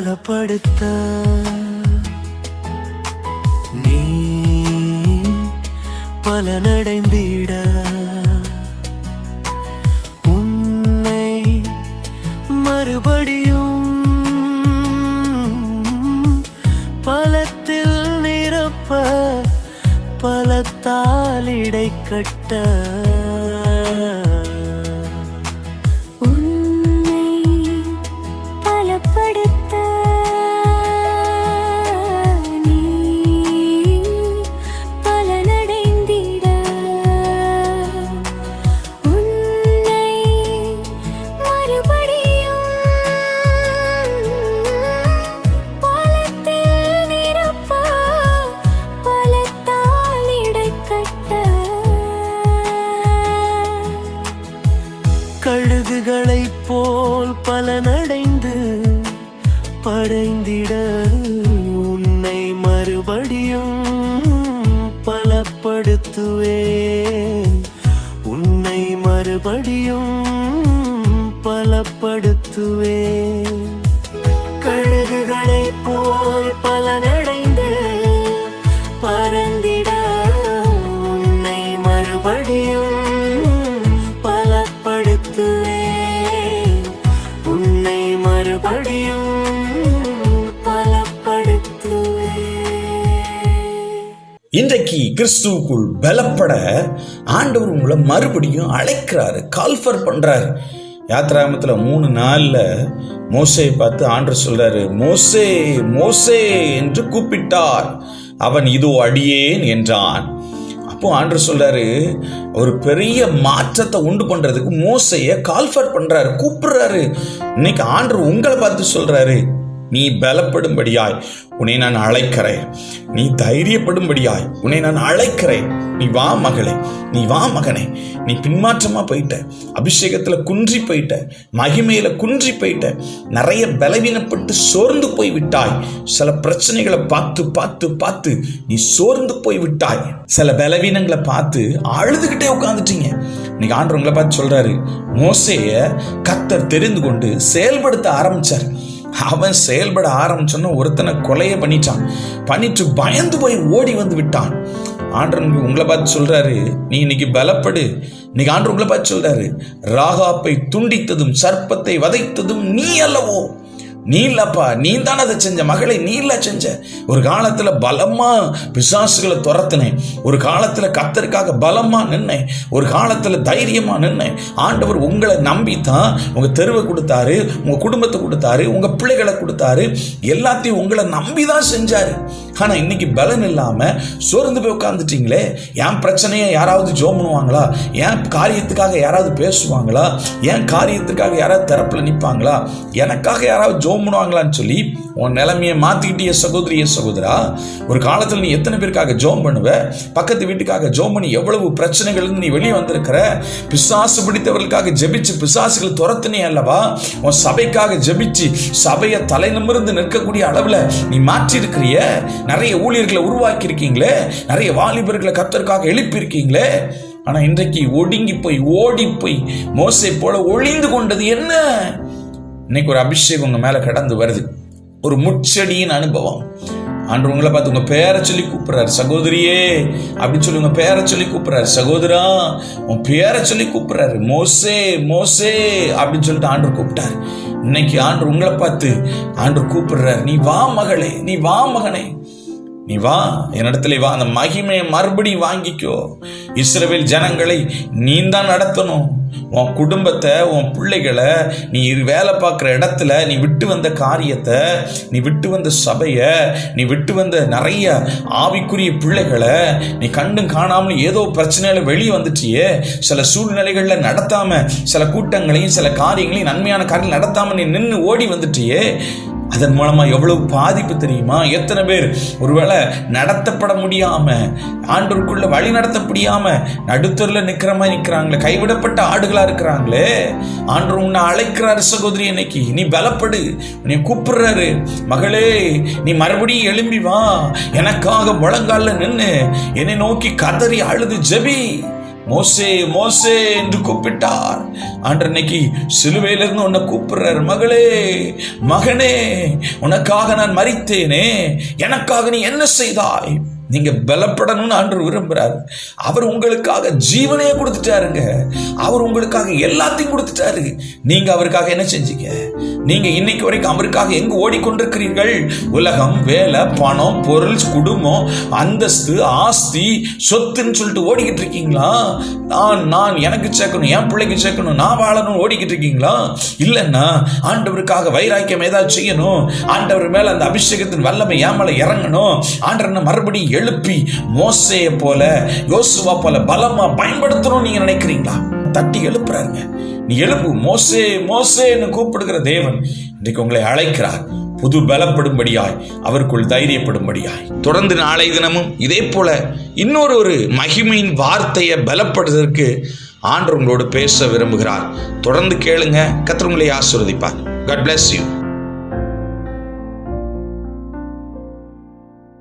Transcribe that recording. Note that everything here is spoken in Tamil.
பலப்படுத்த. நீ பலனடைந்திட. உன்னை மறுபடியும் பலத்தில் நிரப்ப பலத்தால் இடை கட்ட போல் பலனடைந்து படைந்திட உன்னை மறுபடியும் பலப்படுத்துவேன். உன்னை மறுபடியும் பலப்படுத்துவேன். கழுகுகளைப் போல் பலனடைந்து பறந்திட உன்னை மறுபடியும் மறுபடியும் இன்றைக்கு கிறிஸ்துவுக்குள் பலப்பட ஆண்டவர் உங்களை மறுபடியும் அழைக்கிறாரு கால்ஃபர் பண்றாரு. யாத்ராமத்துல மூணு நாளில் மோசையை பார்த்து ஆண்டு சொல்றாரு மோசே மோசே என்று கூப்பிட்டார். அவன் இதோ அடியேன் என்றான். அப்போ ஆண்டு சொல்றாரு ஒரு பெரிய மாற்றத்தை உண்டு பண்றதுக்கு மோசைய கால்ஃபர் பண்றாரு கூப்பிடுறாரு. இன்னைக்கு ஆண்டு உங்களை பார்த்து சொல்றாரு நீ பலப்படும்படியாய் உன்னை நான் அழைக்கிறேன். நீ தைரியப்படும்படியாய் உன்னை நான் அழைக்கிறேன். நீ வா மகளே நீ வா மகனே. நீ பின்மாற்றமாக போயிட்ட. அபிஷேகத்தில் குன்றி போயிட்ட. மகிமையில் குன்றி போயிட்ட. நிறைய பலவீனப்பட்டு சோர்ந்து போய் விட்டாய். சில பிரச்சனைகளை பார்த்து பார்த்து பார்த்து நீ சோர்ந்து போய் விட்டாய். சில பலவீனங்களை பார்த்து அழுதுகிட்டே உட்காந்துட்டீங்க இன்னைக்கு ஆண்டவங்களை உங்களை பார்த்து சொல்றாரு மோசைய கத்தர் தெரிந்து கொண்டு செயல்படுத்த ஆரம்பிச்சார். அவன் செயல்பட ஆரம்பிச்சோன்னா ஒருத்தனை கொலையை பண்ணிட்டான். பண்ணிட்டு பயந்து போய் ஓடி வந்து விட்டான். ஆண்டவன் உங்களை பார்த்து சொல்றாரு நீ இன்னைக்கு பலப்படு. இன்னைக்கு ஆண்டவர் உங்களை பார்த்து சொல்றாரு ராகாப்பை துண்டித்ததும் சர்ப்பத்தை வதைத்ததும் நீ அல்லவோ. நீ இல்லப்பா நீ தானே அதை செஞ்ச. மகளை நீ இல்லை செஞ்ச. ஒரு காலத்தில் பலமாக பிசாசுகளை துரத்துனேன். ஒரு காலத்தில் கத்தருக்காக பலமாக நின்னேன். ஒரு காலத்தில் தைரியமாக நின்னேன். ஆண்டவர் உங்களை நம்பி தான் உங்கள் தெருவை கொடுத்தாரு உங்கள் குடும்பத்தை கொடுத்தாரு உங்கள் பிள்ளைகளை கொடுத்தாரு. எல்லாத்தையும் உங்களை நம்பி தான் செஞ்சாரு. ஆனா இன்னைக்கு பலன் இல்லாம சோர்ந்து போய் உட்காந்துட்டீங்களே என் பிரச்சனையை யாராவது ஜோம் பண்ணுவாங்களா? என் காரியத்துக்காக யாராவது பேசுவாங்களா? என் காரியத்துக்காக யாராவது தரப்புல நிற்பாங்களா எனக்காக யாராவது ஜோம் பண்ணுவாங்களான்னு சொல்லி உன் நிலைமையை மாத்திக்கிட்டிய சகோதரிய சகோதரா ஒரு காலத்தில் நீ எத்தனை பேருக்காக ஜோம் பண்ணுவ? பக்கத்து வீட்டுக்காக ஜோம் பண்ணி எவ்வளவு பிரச்சனைகள் நீ வெளியே வந்திருக்கிற? பிசாசு பிடித்தவர்களுக்காக ஜெபிச்சு பிசாசுகள் துரத்துனே அல்லவா? உன் சபைக்காக ஜெபிச்சு சபையை தலை நிமிர்ந்து நிற்கக்கூடிய அளவில் நீ மாற்றி இருக்கிறிய நிறைய ஊழியர்களை உருவாக்கி இருக்கீங்களே நிறைய வாலிபர்களை கத்தருக்காக எழுப்பியிருக்கீங்களே? ஆனால் ஆனா இன்றைக்கு ஒடுங்கி போய் ஓடி போய் மோசை போல ஒளிந்து கொண்டது என்ன? இன்னைக்கு ஒரு அபிஷேகம் உங்க மேல கடந்து வருது. ஒரு முச்சடியின் அனுபவம். ஆண்டு உங்களை பார்த்து உங்க பேரை சொல்லி கூப்பிடுறாரு சகோதரியே அப்படின்னு சொல்லி உங்க பேரை சொல்லி கூப்பிடுறாரு சகோதரா உன் பேரை சொல்லி கூப்பிடுறாரு மோசே மோசே அப்படின்னு சொல்லிட்டு ஆண்டு கூப்பிட்டாரு. இன்னைக்கு ஆண்டு உங்களை பார்த்து ஆண்டு கூப்பிடுறாரு நீ வா மகளே நீ வா மகனே. நீ வா என்னிடத்துல வா. அந்த மகிமையை மறுபடியும் வாங்கிக்கோ. இஸ்ரவேல் ஜனங்களை நீ தான் நடத்தணும். உன் குடும்பத்தை உன் பிள்ளைகளை நீ வேலை பார்க்குற இடத்துல நீ விட்டு வந்த காரியத்தை நீ விட்டு வந்த சபையை நீ விட்டு வந்த நிறைய ஆவிக்குரிய பிள்ளைகளை நீ கண்டும் காணாமல் ஏதோ பிரச்சனையில் வெளியே வந்துட்டியே. சில சூழ்நிலைகளில் நடத்தாமல் சில கூட்டங்களையும் சில காரியங்களையும் நன்மையான காரியங்கள் நடத்தாமல் நீ நின்று ஓடி வந்துட்டியே. அதன் மூலமா எவ்வளவு பாதிப்பு தெரியுமா? எத்தனை பேர் ஒருவேளை நடத்தப்பட முடியாம ஆண்டவருக்குள்ள வழி நடத்த முடியாம நடுத்தரில் நிற்கிற மாதிரி நிற்கிறாங்களே கைவிடப்பட்ட ஆடுகளா இருக்கிறாங்களே? ஆண்டவர் உன்னை அழைக்கிறாரு சகோதரி இன்னைக்கு. நீ பலப்படு நீ கூப்பிடுறாரு. மகளே நீ மறுபடியும் எழும்பி வா. எனக்காக முழங்கால நின்று என்னை நோக்கி கதறி அழுது ஜெபி. மோசே மோசே என்று கூப்பிட்டார். அன்றன்னைக்கு சிலுவையிலிருந்து உன்னை கூப்பிடுறார் மகளே மகனே உனக்காக நான் மறித்தேனே எனக்காக நீ என்ன செய்தாய்? நீங்க பலப்படணும்னு ஆண்டவர் விரும்புறாரு. அவர் உங்களுக்காக ஜீவனையே கொடுத்துட்டாருங்க. அவர் உங்களுக்காக எல்லாத்தையும் கொடுத்துட்டாரு. நீங்க அவருக்காக என்ன செஞ்சீங்க? நீங்க இன்னைக்கு வரைக்கும் அவருக்காக எங்கே ஓடிக்கொண்டிருக்கிறீர்கள்? உலகம் வேலை பணம் பொருள் குடும்பம் அந்தஸ்து ஆஸ்தி சொத்துன்னு சொல்லிட்டு ஓடிக்கிட்டு இருக்கீங்களா? நான் நான் எனக்கு சேர்க்கணும் என் பிள்ளைக்கு சேர்க்கணும் நான் வாழணும்னு ஓடிக்கிட்டு இருக்கீங்களா? இல்லைன்னா ஆண்டவருக்காக வைராக்கியம் ஏதாவது செய்யணும்? ஆண்டவர் மேல அந்த அபிஷேகத்தின் வல்லமை ஏன் மேலே இறங்கணும். ஆண்டவனை மறுபடியும் எழுப்பி மோசைய போல யோசுவா போல பலமா பயன்படுத்தணும் நீங்க நினைக்கிறீங்களா? தட்டி எழுப்புறாருங்க. நீ எழுப்பு மோசே மோசேன்னு கூப்பிடுகிற தேவன் இன்றைக்கு உங்களை அழைக்கிறார். புது பலப்படும்படியாய் அவருக்குள் தைரியப்படும்படியாய். தொடர்ந்து நாளை தினமும் இதே போல இன்னொரு ஒரு மகிமையின் வார்த்தையை பலப்படுவதற்கு ஆண்டு உங்களோடு பேச விரும்புகிறார். தொடர்ந்து கேளுங்க கத்திரங்களை ஆசிர்வதிப்பார். God bless you